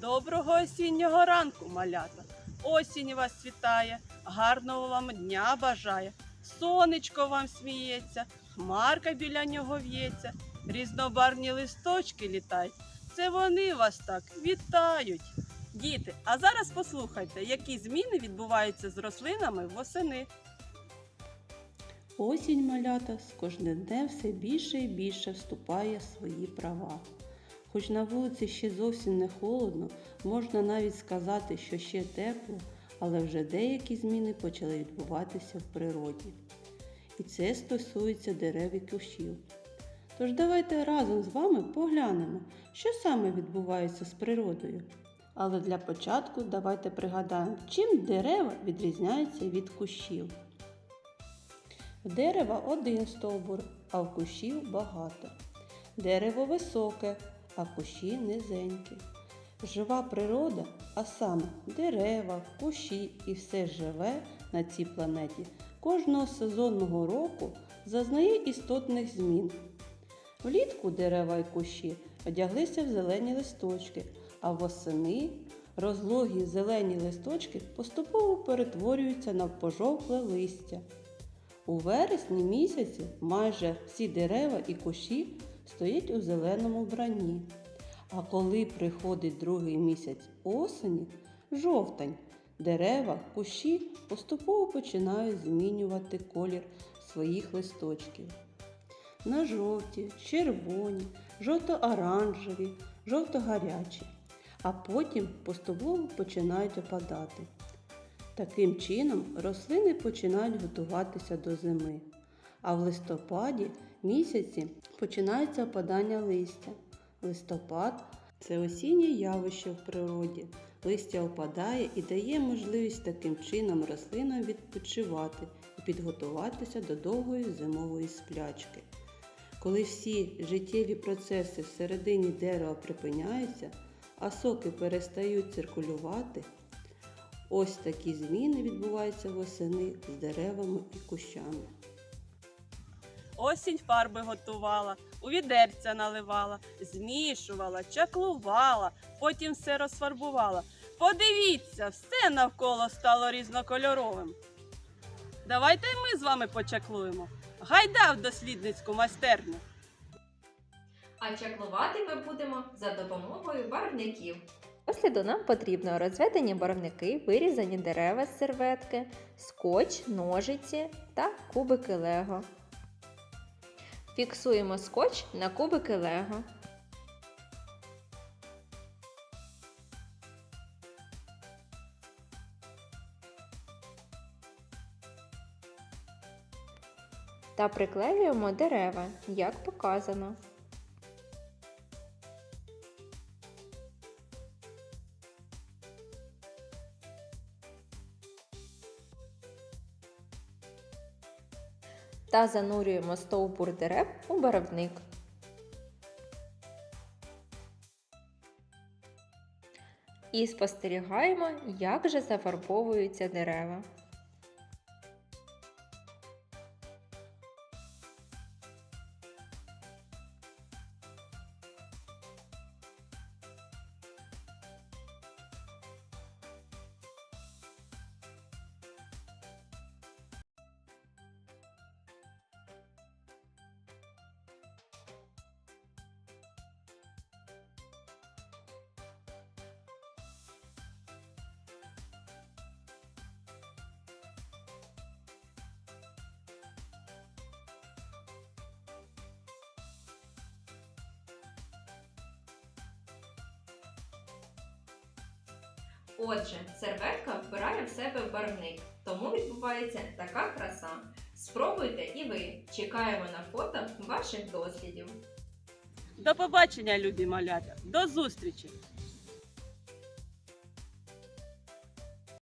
Доброго осіннього ранку, малята. Осінь вас вітає, гарного вам дня бажає. Сонечко вам сміється, хмарка біля нього в'ється, різнобарвні листочки літають. Це вони вас так вітають. Діти, а зараз послухайте, які зміни відбуваються з рослинами восени. Осінь малята з кожним днем все більше і більше вступає в свої права. Хоч на вулиці ще зовсім не холодно, можна навіть сказати, що ще тепло, але вже деякі зміни почали відбуватися в природі. І це стосується дерев і кущів. Тож давайте разом з вами поглянемо, що саме відбувається з природою. Але для початку давайте пригадаємо, чим дерева відрізняються від кущів. В дерева один стовбур, а в кущів багато. Дерево високе, а кущі низенькі. Жива природа, а саме дерева, кущі і все живе на цій планеті кожного сезонного року зазнає істотних змін. Влітку дерева і кущі одяглися в зелені листочки, а восени розлогі зелені листочки поступово перетворюються на пожовкле листя. У вересні місяці майже всі дерева і кущі стоять у зеленому вбранні. А коли приходить другий місяць осені, жовтень, дерева, кущі поступово починають змінювати колір своїх листочків. На жовті, червоні, жовто-оранжеві, жовто-гарячі, а потім поступово починають опадати. Таким чином рослини починають готуватися до зими. А в листопаді місяці починається опадання листя. Листопад це осіннє явище в природі. Листя опадає і дає можливість таким чином рослинам відпочивати і підготуватися до довгої зимової сплячки. Коли всі життєві процеси всередині дерева припиняються, а соки перестають циркулювати, Ось такі зміни відбуваються восени з деревами і кущами. Осінь фарби готувала, у відерця наливала, змішувала, чаклувала, потім все розфарбувала. Подивіться, все навколо стало різнокольоровим. Давайте й ми з вами почаклуємо. Гайда в дослідницьку майстерню. А чаклувати ми будемо за допомогою барвників. Досліду нам потрібно розведені барвники, вирізані дерева з серветки, скотч, ножиці та кубики лего. Фіксуємо скотч на кубики лего. Та приклеюємо дерева, як показано. Та занурюємо стовбур дерев у барвник. І спостерігаємо, як же зафарбовуються дерева. Отже, серветка вбирає в себе барвник, тому відбувається така краса. Спробуйте і ви. Чекаємо на фото ваших дослідів. До побачення, любі малята! До зустрічі!